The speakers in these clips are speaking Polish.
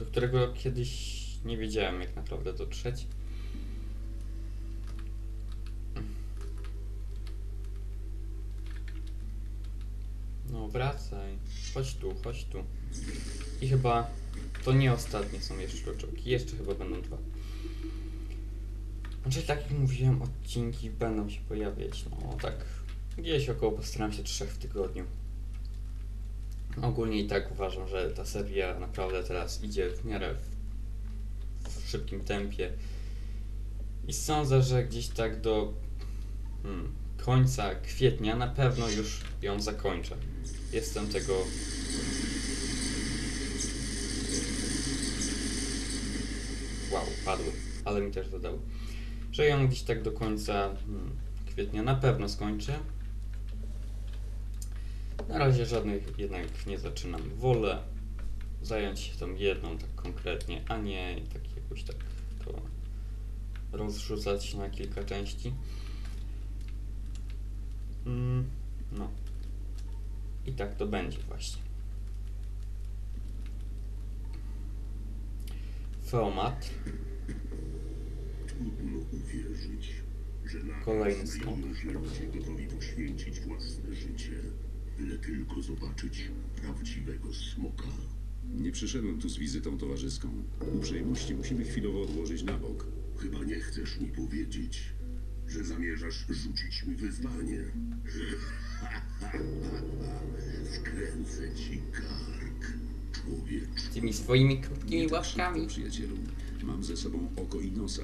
do którego kiedyś nie wiedziałem jak naprawdę dotrzeć. No wracaj, chodź tu, chodź tu. I chyba to nie ostatnie są jeszcze kluczoki, jeszcze chyba będą dwa. Znaczy tak jak mówiłem, odcinki będą się pojawiać, no tak gdzieś około postaram się trzech w tygodniu. Ogólnie i tak uważam, że ta seria naprawdę teraz idzie w miarę w, szybkim tempie. I sądzę, że gdzieś tak do hmm, końca kwietnia na pewno już ją zakończę. Jestem tego. Wow, padły, ale mi też dodały. Że ją gdzieś tak do końca hmm, kwietnia na pewno skończę. Na razie żadnych jednak nie zaczynam. Wolę zająć się tą jedną tak konkretnie, a nie tak jakoś tak to rozrzucać na kilka części. Mm, no. I tak to będzie właśnie. Feomat. Trudno uwierzyć, że na Kolejny ludzie gotowi poświęcić własne życie, tylko zobaczyć prawdziwego smoka. Nie przyszedłem tu z wizytą towarzyską. Uprzejmości musimy chwilowo odłożyć na bok. Chyba nie chcesz mi powiedzieć, że zamierzasz rzucić mi wyzwanie. Skręcę ci kark, człowieczku. Tymi swoimi krótkimi Nie tak łapkami. szybko, przyjacielu. Mam ze sobą oko i nosa.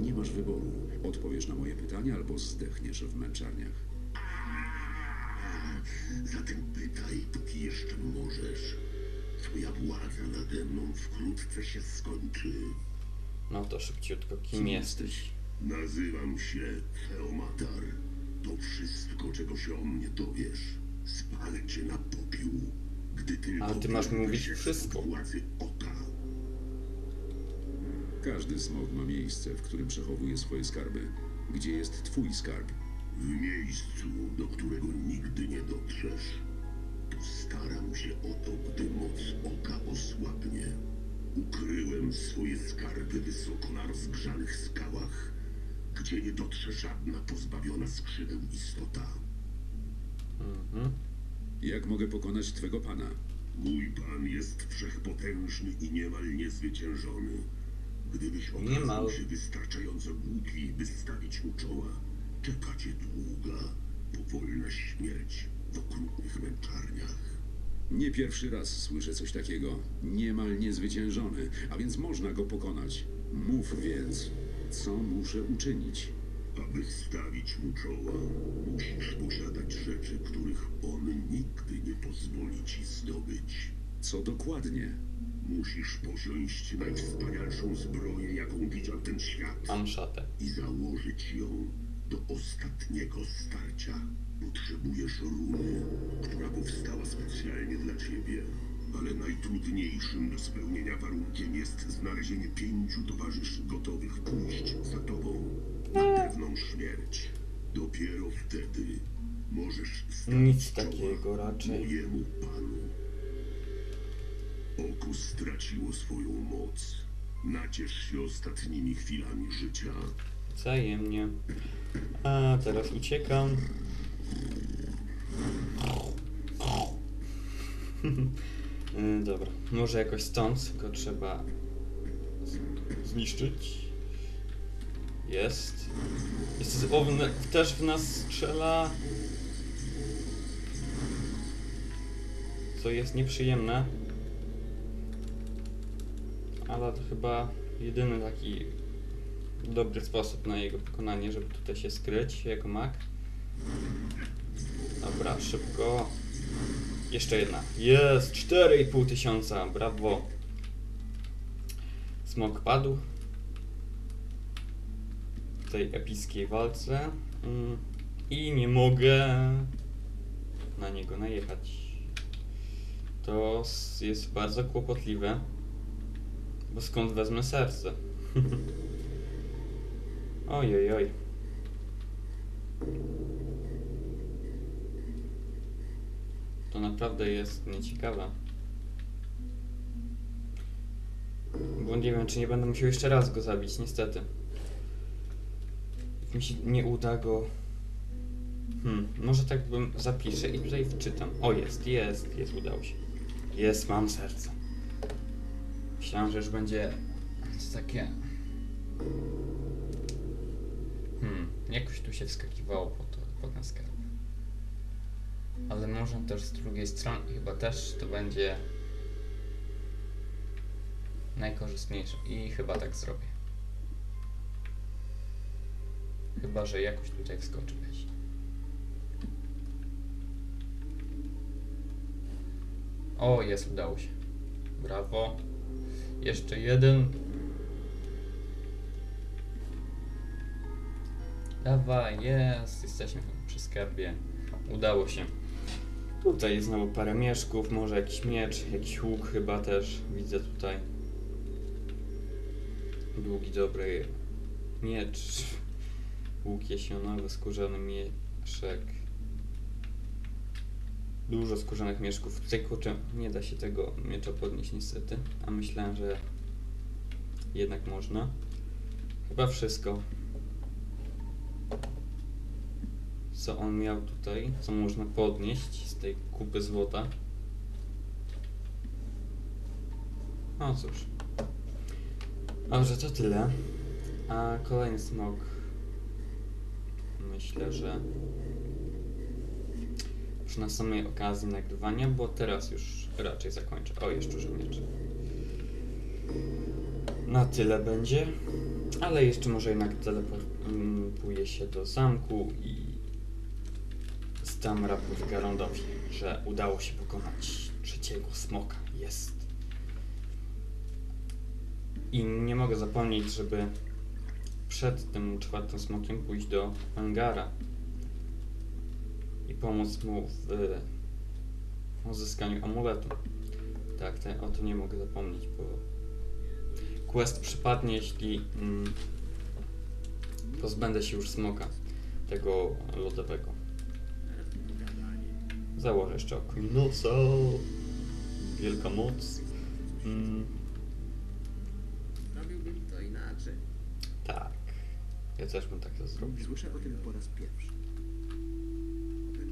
Nie masz wyboru. Odpowiesz na moje pytania albo zdechniesz w męczarniach. Zatem pytaj, póki jeszcze możesz. Twoja władza nade mną wkrótce się skończy. No to szybciutko. Kim jesteś? Nazywam się Feomatar. To wszystko, czego się o mnie dowiesz. Spalę cię na popiół, gdy tylko Ale ty masz mi wyrwę mówić się wszystko. spod władzy oka. Każdy smok ma miejsce, w którym przechowuje swoje skarby. Gdzie jest twój skarb? W miejscu, do którego nigdy nie dotrzesz. Postaram się o to, gdy moc oka osłabnie. Ukryłem swoje skarby wysoko na rozgrzanych skałach, gdzie nie dotrze żadna pozbawiona skrzydeł istota. Mhm. Jak mogę pokonać twego pana? Mój pan jest wszechpotężny i niemal niezwyciężony. Gdybyś Niemal. okazał się wystarczająco głupi, by stawić mu czoła, czeka cię długa, powolna śmierć w okrutnych męczarniach. Nie pierwszy raz słyszę coś takiego. Niemal niezwyciężony, a więc można go pokonać. Mów więc, co muszę uczynić? Aby stawić mu czoła, musisz posiadać rzeczy, których on nigdy nie pozwoli ci zdobyć. Co dokładnie? Musisz posiąść najwspanialszą zbroję, jaką widział ten świat. Mam szatę. i założyć ją do ostatniego starcia. Potrzebujesz runy, która powstała specjalnie dla ciebie. Ale najtrudniejszym do spełnienia warunkiem jest znalezienie pięciu towarzyszy gotowych pójść za tobą na pewną śmierć. Dopiero wtedy możesz stawić Nic takiego raczej. mojemu panu. Oko straciło swoją moc. Naciesz się ostatnimi chwilami życia. Wzajemnie. A teraz uciekam. Y, Dobra, może jakoś stąd go trzeba zniszczyć. Jest. Jest o, też w nas strzela. Co jest nieprzyjemne. Ale to chyba jedyny taki dobry sposób na jego pokonanie, żeby tutaj się skryć jako mak. Dobra, szybko. Jeszcze jedna. Jest! 4,5 tysiąca, brawo. Smok padł. W tej epickiej walce. Mm, I nie mogę na niego najechać. To jest bardzo kłopotliwe. Bo skąd wezmę serce? Oj, oj. To naprawdę jest nieciekawe. Bo nie wiem, czy nie będę musiał jeszcze raz go zabić, niestety. Mi się nie uda go... Hmm, może tak bym zapiszę i tutaj wczytam. O, jest, jest, jest, udało się. Jest, mam serce. Myślałem, że już będzie takie... Jakoś tu się wskakiwało po, to, po ten skarb. Ale może też z drugiej strony chyba też to będzie najkorzystniejsze i chyba tak zrobię. Chyba, że jakoś tutaj wskoczy gdzieś. O, jest, udało się. Brawo. Jeszcze jeden. Dawaj, jest. Jesteśmy przy skarbie. Udało się. Tutaj jest znowu parę mieszków, może jakiś miecz, jakiś łuk chyba też widzę tutaj. Długi, dobry miecz. Łuk jesionowy, skórzany mieszek. Dużo skórzanych mieszków. Tutaj kurczę, nie da się tego miecza podnieść niestety. A myślałem, że jednak można. Chyba wszystko. Co on miał tutaj, co można podnieść z tej kupy złota. No cóż. Dobrze, to tyle. A kolejny smok. Myślę, że już na samej okazji nagrywania, bo teraz już raczej zakończę. O, jeszcze żołnierz. Na tyle będzie. Ale jeszcze może jednak teleportuję się do zamku i zdam raport Garondowi, że udało się pokonać trzeciego smoka. Jest. I nie mogę zapomnieć, żeby przed tym czwartym smokiem pójść do Angara i pomóc mu w uzyskaniu amuletu. Tak, te, o to nie mogę zapomnieć, bo quest przypadnie, jeśli mm, pozbędę się już smoka, tego lodowego. Założę jeszcze Okinosa. Wielka moc. Mm, Robiłbym to inaczej. tak. Ja też bym tak to zrobił. Słyszę o tym po raz pierwszy.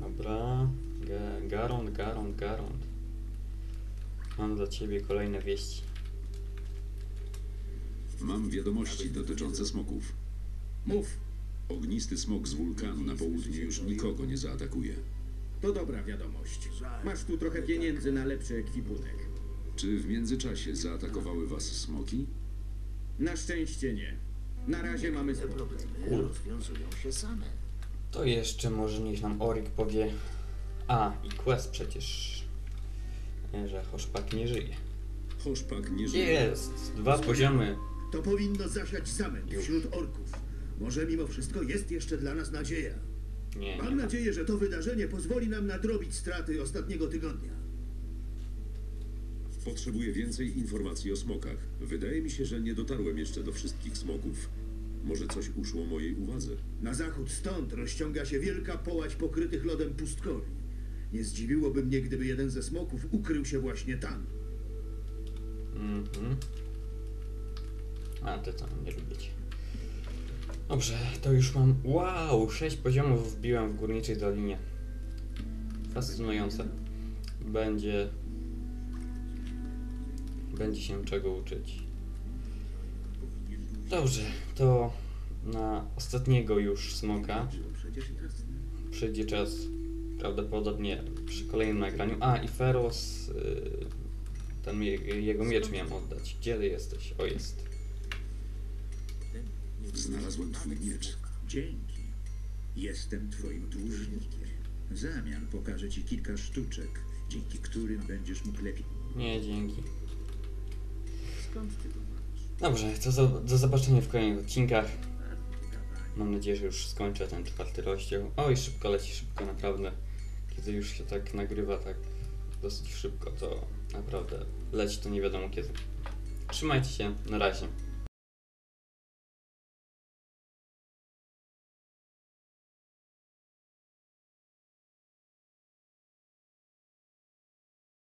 Dobra. Ga- Garond, Garond, Garond. Mam dla ciebie kolejne wieści. Mam wiadomości dotyczące smoków. Mów, Ognisty smok z wulkanu na południe już nikogo nie zaatakuje. To dobra wiadomość. Masz tu trochę pieniędzy na lepszy ekwipunek. Czy w międzyczasie zaatakowały was smoki? Na szczęście nie. Na razie mamy spokój. rozwiązują się same. To jeszcze może niech nam Orik powie. A, i quest przecież. e, Że Hoszpak nie żyje. Hoszpak nie żyje. Jest! Dwa poziomy. To powinno zasiać zamęt wśród orków. Może mimo wszystko jest jeszcze dla nas nadzieja. Nie, nie Mam ma. nadzieję, że to wydarzenie pozwoli nam nadrobić straty ostatniego tygodnia. Potrzebuję więcej informacji o smokach. Wydaje mi się, że nie dotarłem jeszcze do wszystkich smoków. Może coś uszło mojej uwadze. Na zachód stąd rozciąga się wielka połać pokrytych lodem pustkori. Nie zdziwiłoby mnie, gdyby jeden ze smoków ukrył się właśnie tam. Mhm. A ty to nie lubicie. Dobrze, to już mam. Wow! 6 poziomów wbiłem w górniczej dolinie. Fascynujące. Będzie. Będzie się czego uczyć. Dobrze, to na ostatniego już smoka przyjdzie czas prawdopodobnie przy kolejnym nagraniu. A i Feros, y, ten je, jego miecz miałem oddać. Gdzie jesteś? O jest. Znalazłem twój miecz. Dzięki. Jestem twoim dłużnikiem. W zamian pokażę ci kilka sztuczek, dzięki którym będziesz mógł lepiej. Nie, dzięki. Skąd ty to masz? Dobrze, to za, do zobaczenia w kolejnych odcinkach. Mam nadzieję, że już skończę ten czwarty rozdział. Oj, szybko leci, szybko naprawdę. Kiedy już się tak nagrywa tak dosyć szybko, to naprawdę leci to nie wiadomo kiedy. Trzymajcie się, na razie.